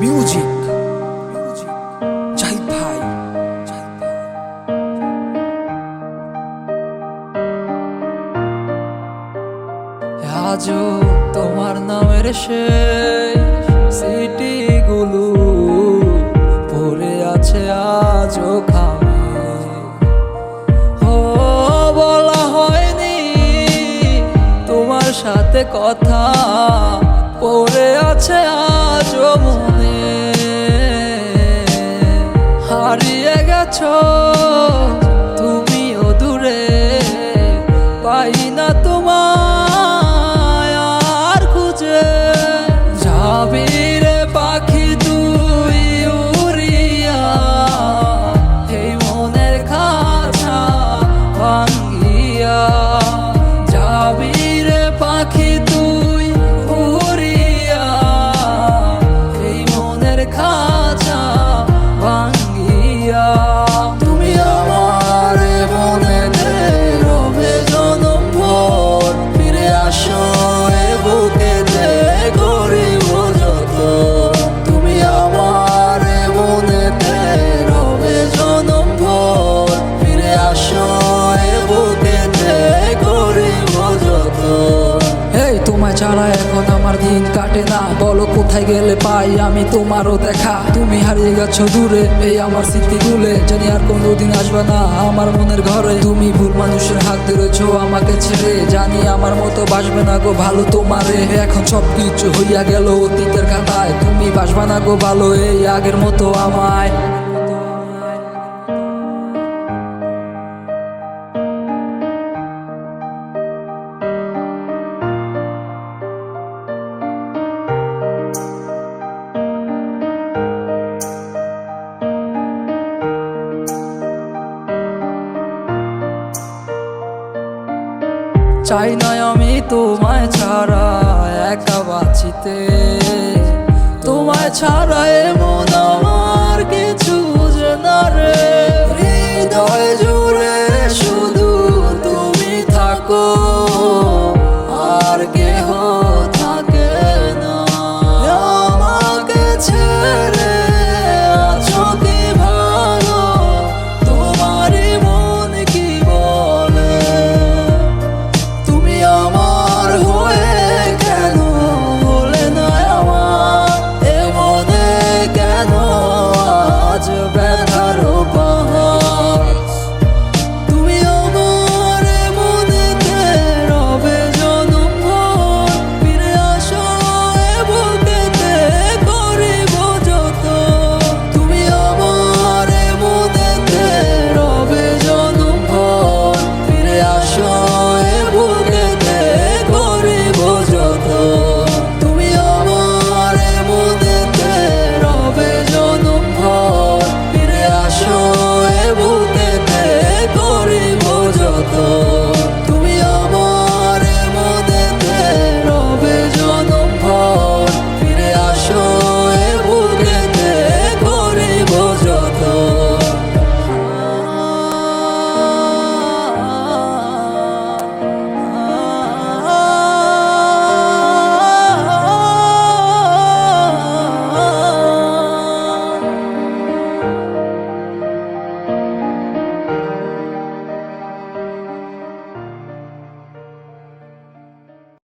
Music Zahid তোমার নামের সেই সিটিগুলো পড়ে আছে আজও খামে। বলা হয়নি তোমার সাথে কথা পড়ে আছে আজও মনে। হারিয়ে গেছো ছাড়া এখন আমার দিন কাটে না। বলো, কোথায় গেলে পাই আমি তোমারও দেখা। তুমি হারিয়ে গেছো দূরে, এই আমার স্মৃতিগুলে। জানি আর কোনোদিন আসবে না আমার মনের ঘরে। তুমি ভুল মানুষের হাত ধরেছো আমাকে ছেড়ে। জানি আমার মতো বাসবে না গো ভালো তোমারে। এখন সব কিছু হইয়া গেল অতীতের খাতায়। তুমি বাসবে না গো ভালো এই আগের মতো আমায়। চাই না আমি তোমায় ছাড়া একা বাঁচিতে। তোমায় ছাড়া